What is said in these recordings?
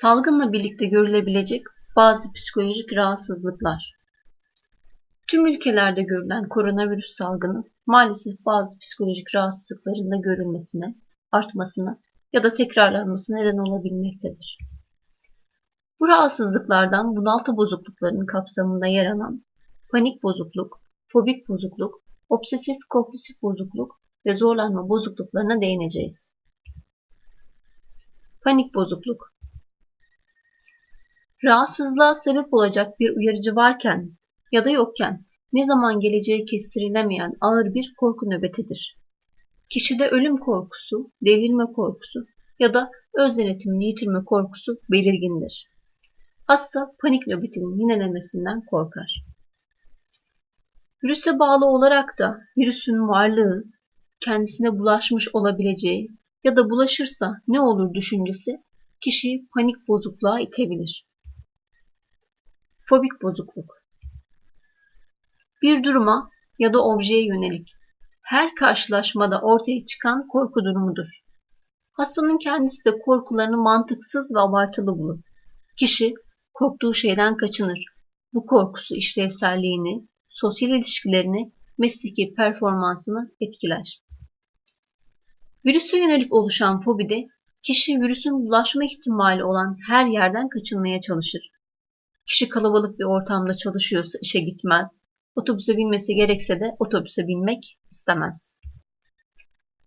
Salgınla birlikte görülebilecek bazı psikolojik rahatsızlıklar. Tüm ülkelerde görülen koronavirüs salgını maalesef bazı psikolojik rahatsızlıkların da görülmesine, artmasına ya da tekrarlanmasına neden olabilmektedir. Bu rahatsızlıklardan bunaltı bozukluklarının kapsamında yer alan panik bozukluk, fobik bozukluk, obsesif kompulsif bozukluk ve zorlanma bozukluklarına değineceğiz. Panik bozukluk Rahatsızlığa sebep olacak bir uyarıcı varken ya da yokken ne zaman geleceği kestirilemeyen ağır bir korku nöbetidir. Kişide ölüm korkusu, delirme korkusu ya da öz denetimini yitirme korkusu belirgindir. Hasta panik nöbetinin yinelemesinden korkar. Virüse bağlı olarak da virüsün varlığı, kendisine bulaşmış olabileceği ya da bulaşırsa ne olur düşüncesi kişiyi panik bozukluğa itebilir. Fobik bozukluk Bir duruma ya da objeye yönelik her karşılaşmada ortaya çıkan korku durumudur. Hastanın kendisi de korkularını mantıksız ve abartılı bulur. Kişi korktuğu şeyden kaçınır. Bu korkusu işlevselliğini, sosyal ilişkilerini, mesleki performansını etkiler. Virüse yönelik oluşan fobide kişi virüsün bulaşma ihtimali olan her yerden kaçınmaya çalışır. Kişi kalabalık bir ortamda çalışıyorsa işe gitmez. Otobüse binmesi gerekse de otobüse binmek istemez.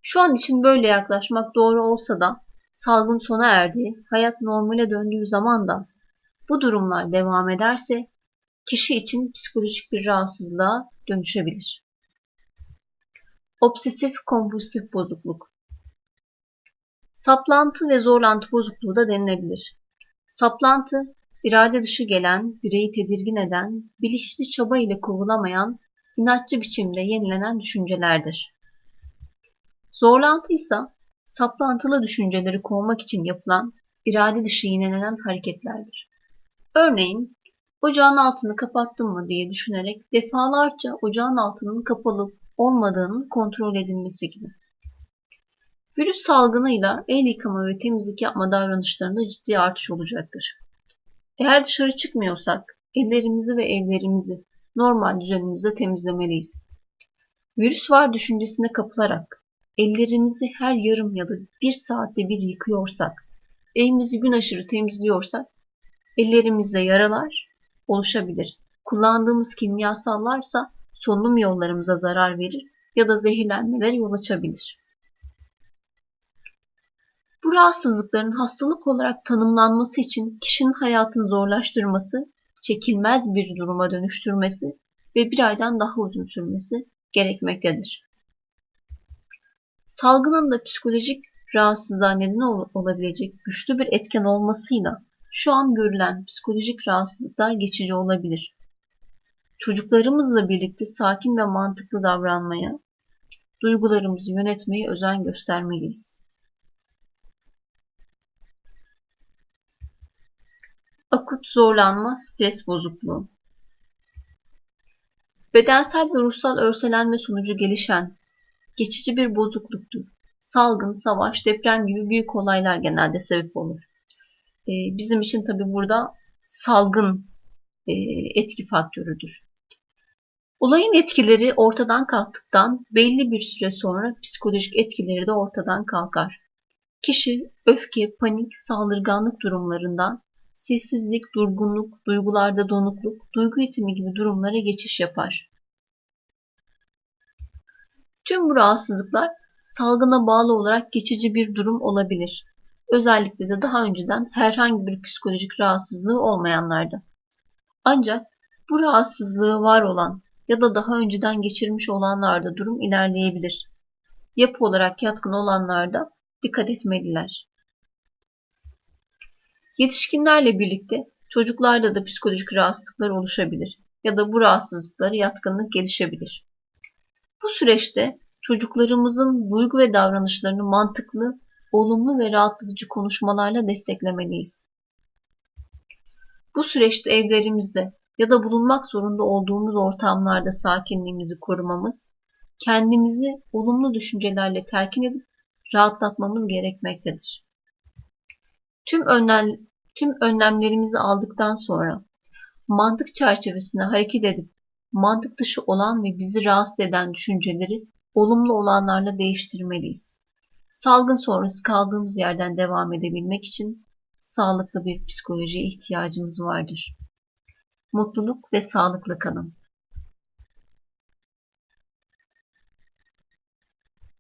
Şu an için böyle yaklaşmak doğru olsa da salgın sona erdiği, hayat normale döndüğü zaman da bu durumlar devam ederse kişi için psikolojik bir rahatsızlığa dönüşebilir. Obsesif kompulsif bozukluk Saplantı ve zorlantı bozukluğu da denilebilir. Saplantı, irade dışı gelen, bireyi tedirgin eden, bilinçli çaba ile kovulamayan, inatçı biçimde yenilenen düşüncelerdir. Zorlantı ise saplantılı düşünceleri kovmak için yapılan, irade dışı yinelenen hareketlerdir. Örneğin, ocağın altını kapattım mı diye düşünerek defalarca ocağın altının kapalı olmadığının kontrol edilmesi gibi. Virüs salgınıyla el yıkama ve temizlik yapma davranışlarında ciddi artış olacaktır. Eğer dışarı çıkmıyorsak ellerimizi ve evlerimizi normal düzenimizde temizlemeliyiz. Virüs var düşüncesine kapılarak ellerimizi her yarım ya da bir saatte bir yıkıyorsak, evimizi gün aşırı temizliyorsak ellerimizde yaralar oluşabilir. Kullandığımız kimyasallarsa solunum yollarımıza zarar verir ya da zehirlenmeler yol açabilir. Rahatsızlıkların hastalık olarak tanımlanması için kişinin hayatını zorlaştırması, çekilmez bir duruma dönüştürmesi ve bir aydan daha uzun sürmesi gerekmektedir. Salgının da psikolojik rahatsızlığa neden olabilecek güçlü bir etken olmasıyla şu an görülen psikolojik rahatsızlıklar geçici olabilir. Çocuklarımızla birlikte sakin ve mantıklı davranmaya, duygularımızı yönetmeye özen göstermeliyiz. Akut zorlanma, stres bozukluğu. Bedensel ve ruhsal örselenme sonucu gelişen geçici bir bozukluktur. Salgın, savaş, deprem gibi büyük olaylar genelde sebep olur. Ee, bizim için tabi burada salgın e, etki faktörüdür. Olayın etkileri ortadan kalktıktan belli bir süre sonra psikolojik etkileri de ortadan kalkar. Kişi öfke, panik, saldırganlık durumlarından sessizlik, durgunluk, duygularda donukluk, duygu itimi gibi durumlara geçiş yapar. Tüm bu rahatsızlıklar salgına bağlı olarak geçici bir durum olabilir. Özellikle de daha önceden herhangi bir psikolojik rahatsızlığı olmayanlarda. Ancak bu rahatsızlığı var olan ya da daha önceden geçirmiş olanlarda durum ilerleyebilir. Yapı olarak yatkın olanlarda dikkat etmeliler. Yetişkinlerle birlikte çocuklarda da psikolojik rahatsızlıklar oluşabilir ya da bu rahatsızlıklara yatkınlık gelişebilir. Bu süreçte çocuklarımızın duygu ve davranışlarını mantıklı, olumlu ve rahatlatıcı konuşmalarla desteklemeliyiz. Bu süreçte evlerimizde ya da bulunmak zorunda olduğumuz ortamlarda sakinliğimizi korumamız, kendimizi olumlu düşüncelerle telkin edip rahatlatmamız gerekmektedir. Tüm önlem, Tüm önlemlerimizi aldıktan sonra mantık çerçevesinde hareket edip mantık dışı olan ve bizi rahatsız eden düşünceleri olumlu olanlarla değiştirmeliyiz. Salgın sonrası kaldığımız yerden devam edebilmek için sağlıklı bir psikolojiye ihtiyacımız vardır. Mutluluk ve sağlıkla kalın.